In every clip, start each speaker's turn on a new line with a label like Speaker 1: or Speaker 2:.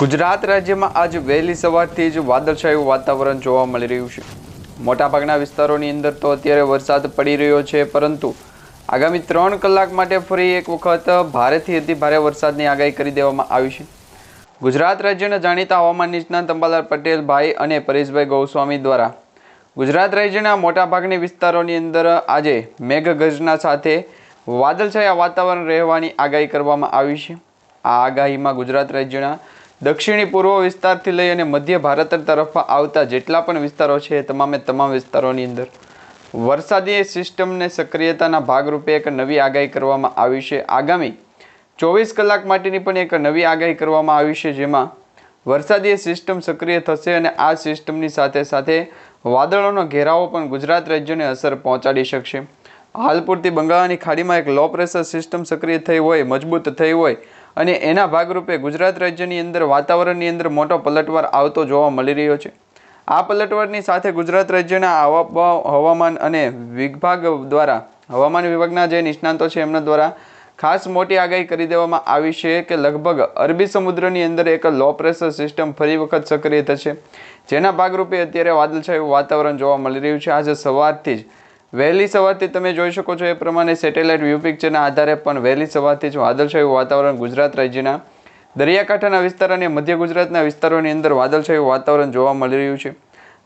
Speaker 1: ગુજરાત રાજ્યમાં આજ વહેલી સવારથી જ વાદળછાયું વાતાવરણ જોવા મળી રહ્યું છે. મોટાભાગના વિસ્તારોની અંદર તો અત્યારે વરસાદ પડી રહ્યો છે, પરંતુ આગામી ત્રણ કલાક માટે ફરી એક વખત ભારેથી અતિ ભારે વરસાદની આગાહી કરી દેવામાં આવી છે. ગુજરાત રાજ્યના જાણીતા હવામાન નિષ્ણાત અંબાલાલ પટેલભાઈ અને પરેશભાઈ ગૌસ્વામી દ્વારા ગુજરાત રાજ્યના મોટાભાગની વિસ્તારોની અંદર આજે મેઘગર્જના સાથે વાદળછાયા વાતાવરણ રહેવાની આગાહી કરવામાં આવી છે. આ આગાહીમાં ગુજરાત રાજ્યના દક્ષિણી પૂર્વ વિસ્તારથી લઈ અને મધ્ય ભારત તરફ આવતા જેટલા પણ વિસ્તારો છે એ તમામે તમામ વિસ્તારોની અંદર વરસાદી સિસ્ટમને સક્રિયતાના ભાગરૂપે એક નવી આગાહી કરવામાં આવી છે. આગામી ચોવીસ કલાક માટેની પણ એક નવી આગાહી કરવામાં આવી છે જેમાં વરસાદી સિસ્ટમ સક્રિય થશે અને આ સિસ્ટમની સાથે સાથે વાદળોનો ઘેરાવો પણ ગુજરાત રાજ્યને અસર પહોંચાડી શકશે. હાલ પૂરતી બંગાળની ખાડીમાં એક લો પ્રેશર સિસ્ટમ સક્રિય થઈ હોય, મજબૂત થઈ હોય અને એના ભાગરૂપે ગુજરાત રાજ્યની અંદર, વાતાવરણની અંદર મોટો પલટવાર આવતો જોવા મળી રહ્યો છે. આ પલટવારની સાથે ગુજરાત રાજ્યના હવામાન અને વિભાગ દ્વારા, હવામાન વિભાગના જે નિષ્ણાંતો છે, એમના દ્વારા ખાસ મોટી આગાહી કરી દેવામાં આવી છે કે લગભગ અરબી સમુદ્રની અંદર એક લો પ્રેશર સિસ્ટમ ફરી વખત સક્રિય થશે. જેના ભાગરૂપે અત્યારે વાદળછાયું વાતાવરણ જોવા મળી રહ્યું છે. આજે સવારથી જ વહેલી સવારથી તમે જોઈ શકો છો એ પ્રમાણે સેટેલાઇટ વ્યૂ પિક્ચરના આધારે પણ વહેલી સવારથી જ વાદળછાયું વાતાવરણ ગુજરાત રાજ્યના દરિયાકાંઠાના વિસ્તાર અને મધ્ય ગુજરાતના વિસ્તારોની અંદર વાદળછાયું વાતાવરણ જોવા મળી રહ્યું છે.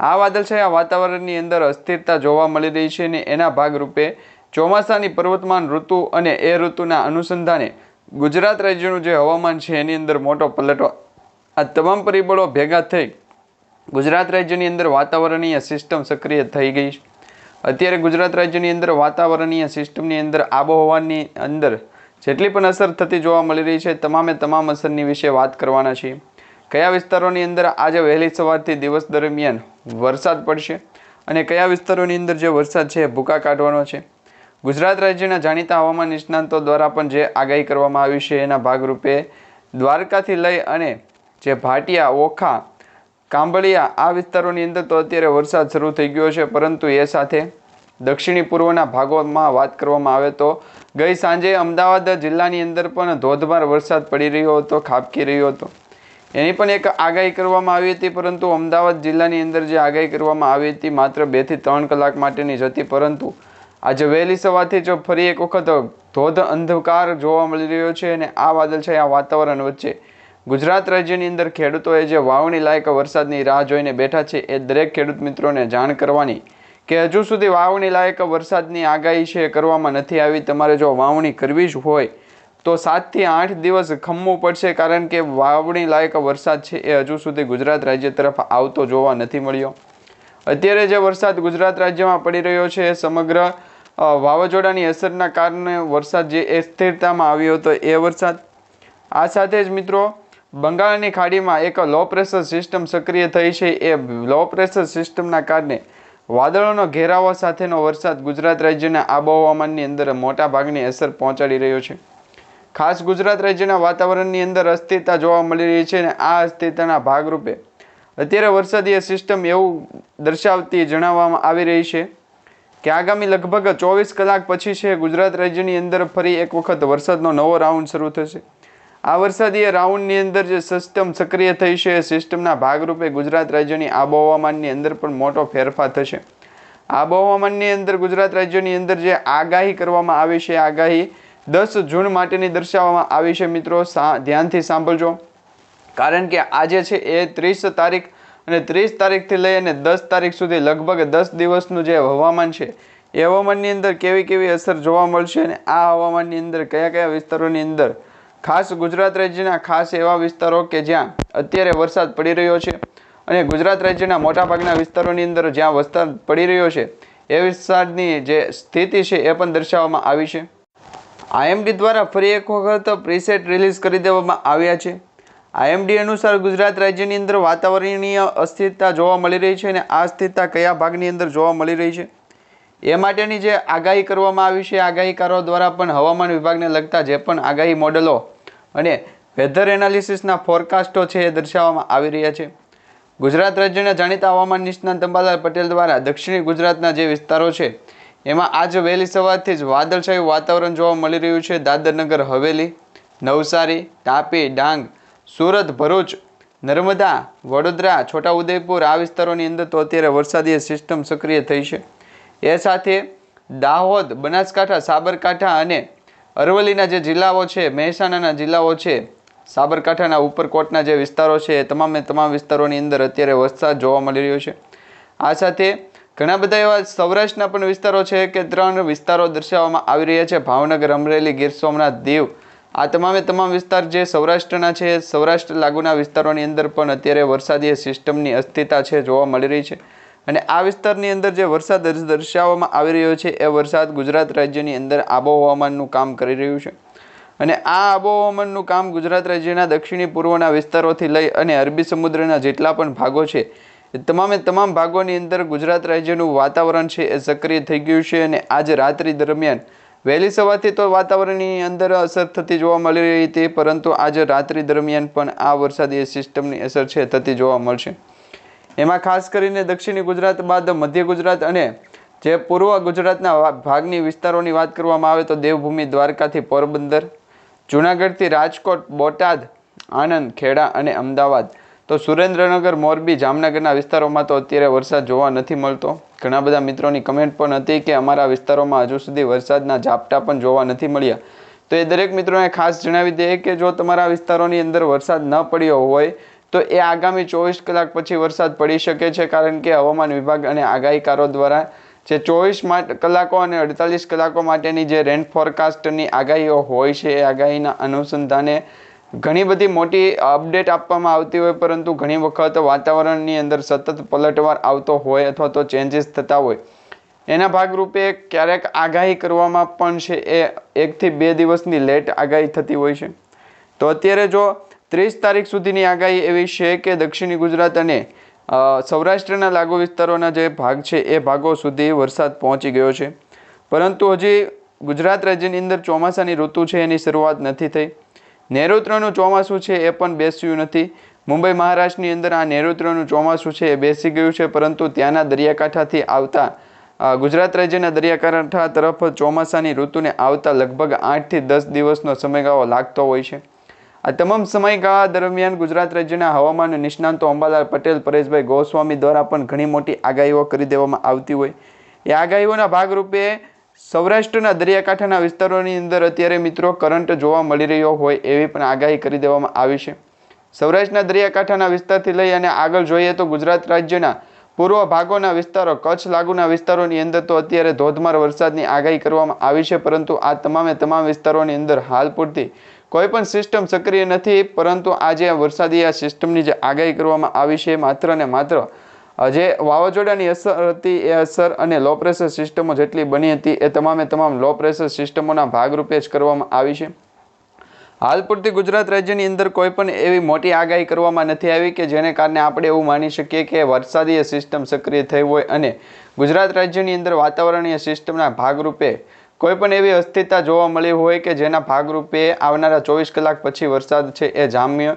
Speaker 1: આ વાદળછાયા વાતાવરણની અંદર અસ્થિરતા જોવા મળી રહી છે અને એના ભાગરૂપે ચોમાસાની પર્વતમાન ઋતુ અને એ ઋતુના અનુસંધાને ગુજરાત રાજ્યનું જે હવામાન છે એની અંદર મોટો પલટો આ તમામ પરિબળો ભેગા થઈ ગુજરાત રાજ્યની અંદર વાતાવરણીય સિસ્ટમ સક્રિય થઈ ગઈ છે. અત્યારે ગુજરાત રાજ્યની અંદર વાતાવરણીય સિસ્ટમની અંદર આબોહવાની અંદર જેટલી પણ અસર થતી જોવા મળી રહી છે, તમામે તમામ અસરની વિશે વાત કરવાના છીએ. કયા વિસ્તારોની અંદર આજે વહેલી સવારથી દિવસ દરમિયાન વરસાદ પડશે અને કયા વિસ્તારોની અંદર જે વરસાદ છે ભૂકા કાઢવાનો છે? ગુજરાત રાજ્યના જાણીતા હવામાન નિષ્ણાંતો દ્વારા પણ જે આગાહી કરવામાં આવી છે, એના ભાગરૂપે દ્વારકાથી લઈ અને જે ભાટિયા, ઓખા કાંબળિયા, આ વિસ્તારોની અંદર તો અત્યારે વરસાદ શરૂ થઈ ગયો છે, પરંતુ એ સાથે દક્ષિણી પૂર્વના ભાગોમાં વાત કરવામાં આવે તો ગઈ સાંજે અમદાવાદ જિલ્લાની અંદર પણ ધોધમાર વરસાદ પડી રહ્યો હતો, ખાબકી રહ્યો હતો. એની પણ એક આગાહી કરવામાં આવી હતી, પરંતુ અમદાવાદ જિલ્લાની અંદર જે આગાહી કરવામાં આવી હતી, માત્ર બેથી ત્રણ કલાક માટેની જ હતી, પરંતુ આજે વહેલી સવારથી જો ફરી એક વખત ધોધ અંધકાર જોવા મળી રહ્યો છે અને આ વાદળછાયા વાતાવરણ વચ્ચે ગુજરાત રાજ્યની અંદર ખેડૂતોએ જે વાવણી લાયક વરસાદની રાહ જોઈને બેઠા છે એ દરેક ખેડૂત મિત્રોને જાણ કરવાની કે હજુ સુધી વાવણી લાયક વરસાદની આગાહી છે કરવામાં નથી આવી. તમારે જો વાવણી કરવી જ હોય તો સાતથી આઠ દિવસ ખમવું પડશે કારણ કે વાવણી લાયક વરસાદ છે એ હજુ સુધી ગુજરાત રાજ્ય તરફ આવતો જોવા નથી મળ્યો. અત્યારે જે વરસાદ ગુજરાત રાજ્યમાં પડી રહ્યો છે એ સમગ્ર વાવાઝોડાની અસરના કારણે વરસાદ જે એ સ્થિરતામાં આવ્યો હતો એ વરસાદ. આ સાથે જ મિત્રો બંગાળની ખાડીમાં એક લો પ્રેશર સિસ્ટમ સક્રિય થઈ છે. એ લો પ્રેશર સિસ્ટમના કારણે વાદળોનો ઘેરાવો સાથેનો વરસાદ ગુજરાત રાજ્યના આબોહવામાનની અંદર મોટા ભાગની અસર પહોંચાડી રહ્યો છે. ખાસ ગુજરાત રાજ્યના વાતાવરણની અંદર અસ્થિરતા જોવા મળી રહી છે અને આ અસ્થિરતાના ભાગરૂપે અત્યારે વરસાદીય સિસ્ટમ એવું દર્શાવતી જણાવવામાં આવી રહી છે કે આગામી લગભગ ચોવીસ કલાક પછી છે ગુજરાત રાજ્યની અંદર ફરી એક વખત વરસાદનો નવો રાઉન્ડ શરૂ થશે. આ વરસાદી રાઉન્ડની અંદર જે સિસ્ટમ સક્રિય થઈ છે, એ સિસ્ટમના ભાગરૂપે ગુજરાત રાજ્યની આબોહવામાનની અંદર પણ મોટો ફેરફાર થશે. આબોહવામાનની અંદર ગુજરાત રાજ્યની અંદર જે આગાહી કરવામાં આવી છે આગાહી દસ જૂન માટેની દર્શાવવામાં આવી છે મિત્રો. ધ્યાનથી સાંભળજો. કારણ કે આજે છે એ ત્રીસ તારીખ અને ત્રીસ તારીખથી લઈ અને દસ તારીખ સુધી લગભગ દસ દિવસનું જે હવામાન છે, એ હવામાનની અંદર કેવી કેવી અસર જોવા મળશે અને આ હવામાનની અંદર કયા કયા વિસ્તારોની અંદર ખાસ ગુજરાત રાજ્યના ખાસ એવા વિસ્તારો કે જ્યાં અત્યારે વરસાદ પડી રહ્યો છે અને ગુજરાત રાજ્યના મોટાભાગના વિસ્તારોની અંદર જ્યાં વરસાદ પડી રહ્યો છે, એ વિસ્તારની જે સ્થિતિ છે, એ પણ દર્શાવવામાં આવી છે. આઈએમડી દ્વારા ફરી એક વખત પ્રીસેટ રિલીઝ કરી દેવામાં આવ્યા છે. આઈએમડી અનુસાર ગુજરાત રાજ્યની અંદર વાતાવરણીય અસ્થિરતા જોવા મળી રહી છે અને આ અસ્થિરતા કયા ભાગની અંદર જોવા મળી રહી છે? એ માટેની જે આગાહી કરવામાં આવી છે, આગાહીકારો દ્વારા પણ હવામાન વિભાગને લગતા જે પણ આગાહી મોડલો અને વેધર એનાલિસિસના ફોરકાસ્ટો છે એ દર્શાવવામાં આવી રહ્યા છે. ગુજરાત રાજ્યના જાણીતા હવામાન નિષ્ણાત અંબાલાલ પટેલ દ્વારા દક્ષિણી ગુજરાતના જે વિસ્તારો છે, એમાં આજ વહેલી સવારથી જ વાદળછાયું વાતાવરણ જોવા મળી રહ્યું છે. દાદરનગર, હવેલી, નવસારી, તાપી, ડાંગ, સુરત, ભરૂચ, નર્મદા, વડોદરા, છોટાઉદેપુર આ વિસ્તારોની અંદર તો અત્યારે વરસાદી સિસ્ટમ સક્રિય થઈ છે. એ સાથે દાહોદ, બનાસકાંઠા, સાબરકાંઠા અને અરવલ્લીના જે જિલ્લાઓ છે, મહેસાણાના જિલ્લાઓ છે, સાબરકાંઠાના ઉપરકોટના જે વિસ્તારો છે, એ તમામે તમામ વિસ્તારોની અંદર અત્યારે વરસાદ જોવા મળી રહ્યો છે. આ સાથે ઘણા બધા એવા સૌરાષ્ટ્રના પણ વિસ્તારો છે કે ત્રણ વિસ્તારો દર્શાવવામાં આવી રહ્યા છે. ભાવનગર, અમરેલી, ગીર સોમનાથ, દીવ. આ તમામે તમામ વિસ્તાર જે સૌરાષ્ટ્રના છે, સૌરાષ્ટ્ર લાગુના વિસ્તારોની અંદર પણ અત્યારે વરસાદી સિસ્ટમની અસ્થિરતા છે, જોવા મળી રહી છે. અને આ વિસ્તારની અંદર જે વરસાદ દર્શાવવામાં આવી રહ્યો છે, એ વરસાદ ગુજરાત રાજ્યની અંદર આબોહવામાનનું કામ કરી રહ્યું છે. અને આ આબોહવામાનનું કામ ગુજરાત રાજ્યના દક્ષિણી પૂર્વના વિસ્તારોથી લઈ અને અરબી સમુદ્રના જેટલા પણ ભાગો છે, એ તમામે તમામ ભાગોની અંદર ગુજરાત રાજ્યનું વાતાવરણ છે એ સક્રિય થઈ ગયું છે અને આજે રાત્રિ દરમિયાન વહેલી સવારથી તો વાતાવરણની અંદર અસર થતી જોવા મળી રહી હતી, પરંતુ આજે રાત્રિ દરમિયાન પણ આ વરસાદી સિસ્ટમની અસર છે થતી જોવા મળશે. એમાં ખાસ કરીને દક્ષિણી ગુજરાત બાદ મધ્ય ગુજરાત અને જે પૂર્વ ગુજરાતના ભાગની વિસ્તારોની વાત કરવામાં આવે તો દેવભૂમિ, દ્વારકાથી પોરબંદર, જૂનાગઢથી રાજકોટ, બોટાદ, આણંદ, ખેડા અને અમદાવાદ. તો સુરેન્દ્રનગર, મોરબી, જામનગરના વિસ્તારોમાં તો અત્યારે વરસાદ જોવા નથી મળતો. ઘણા બધા મિત્રોની કમેન્ટ પણ હતી કે અમારા વિસ્તારોમાં હજુ સુધી વરસાદના ઝાપટા પણ જોવા નથી મળ્યા. તો એ દરેક મિત્રોને ખાસ જણાવી દઈએ કે જો તમારા વિસ્તારોની અંદર વરસાદ ન પડ્યો હોય તો એ આગામી ચોવીસ કલાક પછી વરસાદ પડી શકે છે, કારણ કે હવામાન વિભાગ અને આગાહીકારો દ્વારા જે ચોવીસ કલાકો અને અડતાલીસ કલાકો માટેની જે રેન ફોરકાસ્ટની આગાહીઓ હોય છે, એ આગાહીના અનુસંધાને ઘણી બધી મોટી અપડેટ આપવામાં આવતી હોય, પરંતુ ઘણી વખત વાતાવરણની અંદર સતત પલટવાર આવતો હોય અથવા તો ચેન્જીસ થતા હોય. એના ભાગરૂપે ક્યારેક આગાહી કરવામાં પણ છે, એ એકથી બે દિવસની લેટ આગાહી થતી હોય છે. તો અત્યારે જો ત્રીસ તારીખ સુધીની આગાહી એવી છે કે દક્ષિણી ગુજરાત અને સૌરાષ્ટ્રના લાગુ વિસ્તારોના જે ભાગ છે એ ભાગો સુધી વરસાદ પહોંચી ગયો છે. પરંતુ હજી ગુજરાત રાજ્યની અંદર ચોમાસાની ઋતુ છે એની શરૂઆત નથી થઈ. નૈઋત્યનું ચોમાસું છે એ પણ બેસ્યું નથી. મુંબઈ મહારાષ્ટ્રની અંદર આ નૈઋત્યનું ચોમાસું છે એ બેસી ગયું છે, પરંતુ ત્યાંના દરિયાકાંઠાથી આવતા ગુજરાત રાજ્યના દરિયાકાંઠા તરફ ચોમાસાની ઋતુને આવતા લગભગ આઠથી દસ દિવસનો સમયગાળો લાગતો હોય છે. આ તમામ સમયગાળા દરમિયાન ગુજરાત રાજ્યના હવામાન નિષ્ણાંતો અંબાલાલ પટેલ, પરેશભાઈ ગોસ્વામી દ્વારા પણ ઘણી મોટી આગાહીઓ કરી દેવામાં આવતી હોય. એ આગાહીઓના ભાગરૂપે સૌરાષ્ટ્રના દરિયાકાંઠાના વિસ્તારોની અંદર અત્યારે મિત્રો કરંટ જોવા મળી રહ્યો હોય એવી પણ આગાહી કરી દેવામાં આવી છે. સૌરાષ્ટ્રના દરિયાકાંઠાના વિસ્તારથી લઈ અને આગળ જોઈએ તો ગુજરાત રાજ્યના પૂર્વ ભાગોના વિસ્તારો, કચ્છ લાગુના વિસ્તારોની અંદર તો અત્યારે ધોધમાર વરસાદની આગાહી કરવામાં આવી છે, પરંતુ આ તમામે તમામ વિસ્તારોની અંદર હાલ પૂરતી કોઈ પણ સિસ્ટમ સક્રિય નથી, પરંતુ આજે વરસાદી આ સિસ્ટમની જે આગાહી કરવામાં આવી છે માત્ર ને માત્ર જે વાવાઝોડાની અસર હતી એ અસર અને લો પ્રેશર સિસ્ટમો જેટલી બની હતી એ તમામે તમામ લો પ્રેશર સિસ્ટમોના ભાગરૂપે જ કરવામાં આવી છે. હાલ પૂરતી ગુજરાત રાજ્યની અંદર કોઈ પણ એવી મોટી આગાહી કરવામાં નથી આવી કે જેને કારણે આપણે એવું માની શકીએ કે વરસાદીય સિસ્ટમ સક્રિય થઈ હોય અને ગુજરાત રાજ્યની અંદર વાતાવરણીય સિસ્ટમના ભાગરૂપે કોઈ પણ એવી અસ્થિરતા જોવા મળી હોય કે જેના ભાગરૂપે આવનારા ચોવીસ કલાક પછી વરસાદ છે એ જામ્ય.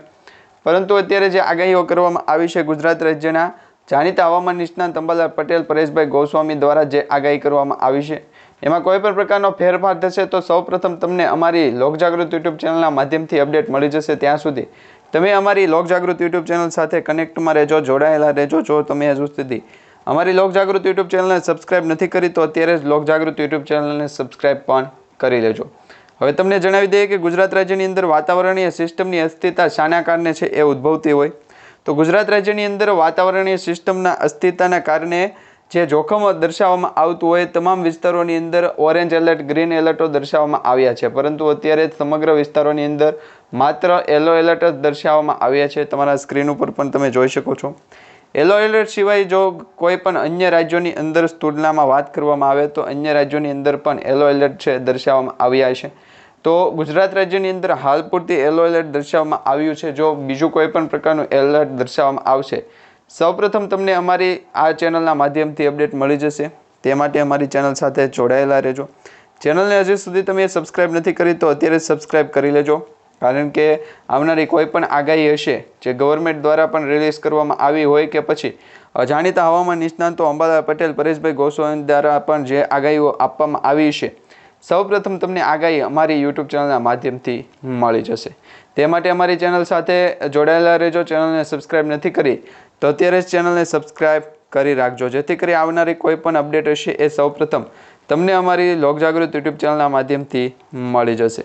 Speaker 1: પરંતુ અત્યારે જે આગાહીઓ કરવામાં આવી છે ગુજરાત રાજ્યના, જાણીતા હવામાન નિષ્ણાંત અંબાલાલ પટેલ, પરેશભાઈ ગોસ્વામી દ્વારા જે આગાહી કરવામાં આવી છે, એમાં કોઈ પણ પ્રકારનો ફેરફાર થશે તો સૌપ્રથમ તમને અમારી લોકજાગૃત યુટ્યુબ ચેનલના માધ્યમથી અપડેટ મળી જશે ત્યાં સુધી. તમે અમારી લોકજાગૃત યુટ્યુબ ચેનલ સાથે કનેક્ટમાં રહેજો, જોડાયેલા રહેજો, જો તમે હજુ સુધી અમારી લોકજાગૃત યુટ્યુબ ચેનલને સબસ્ક્રાઇબ નથી કરી તો અત્યારે જ લોકજાગૃત યુટ્યુબ ચેનલને સબસ્ક્રાઇબ પણ કરી લેજો. હવે તમને જણાવી દઈએ કે ગુજરાત રાજ્યની અંદર વાતાવરણીય સિસ્ટમની અસ્થિરતા શાના કારણે છે એ ઉદ્ભવતી હોય. તો ગુજરાત રાજ્યની અંદર વાતાવરણીય સિસ્ટમના અસ્થિરતાના કારણે જે જોખમ દર્શાવવામાં આવતું હોય તમામ વિસ્તારોની અંદર ઓરેન્જ એલર્ટ, ગ્રીન એલર્ટો દર્શાવવામાં આવ્યા છે. પરંતુ અત્યારે સમગ્ર વિસ્તારોની અંદર માત્ર યલો એલર્ટ જ દર્શાવવામાં આવ્યા છે. તમારા સ્ક્રીન ઉપર પણ તમે જોઈ શકો છો. યલો એલર્ટ સિવાય જો કોઈ પણ અન્ય રાજ્યોની અંદર તુલનામાં વાત કરવામાં આવે તો અન્ય રાજ્યોની અંદર પણ યલો એલર્ટ છે દર્શાવવામાં આવ્યા છે. તો ગુજરાત રાજ્યની અંદર હાલ પૂરતી યલો એલર્ટ દર્શાવવામાં આવ્યું છે, જો બીજું કોઈ પણ પ્રકારનું એલર્ટ દર્શાવવામાં આવશે. સૌપ્રથમ તમને અમારી આ ચેનલના માધ્યમથી અપડેટ મળી જશે. તે માટે અમારી ચેનલ સાથે જોડાયેલા રહેજો. ચેનલને હજી સુધી તમે સબસ્ક્રાઈબ નથી કરી તો અત્યારે સબસ્ક્રાઈબ કરી લેજો. કારણ કે આવનારી કોઈ પણ આગાહી હશે જે ગવર્મેન્ટ દ્વારા પણ રિલીઝ કરવામાં આવી હોય કે પછી જાણીતા હવામાન નિષ્ણાંતો અંબાલાલ પટેલ, પરેશભાઈ ગોસ્વામી દ્વારા પણ જે આગાહીઓ આપવામાં આવી છે, સૌપ્રથમ તમને આગાહી અમારી યુટ્યુબ ચેનલના માધ્યમથી મળી જશે. તે માટે અમારી ચેનલ સાથે જોડાયેલા રહેજો. ચેનલને સબસ્ક્રાઇબ નથી કરી, તો અત્યારે જ ચેનલને સબસ્ક્રાઇબ કરી રાખજો. જેથી કરી આવનારી કોઈ પણ અપડેટ હશે એ સૌપ્રથમ તમને અમારી લોકજાગૃત યુટ્યુબ ચેનલના માધ્યમથી મળી જશે.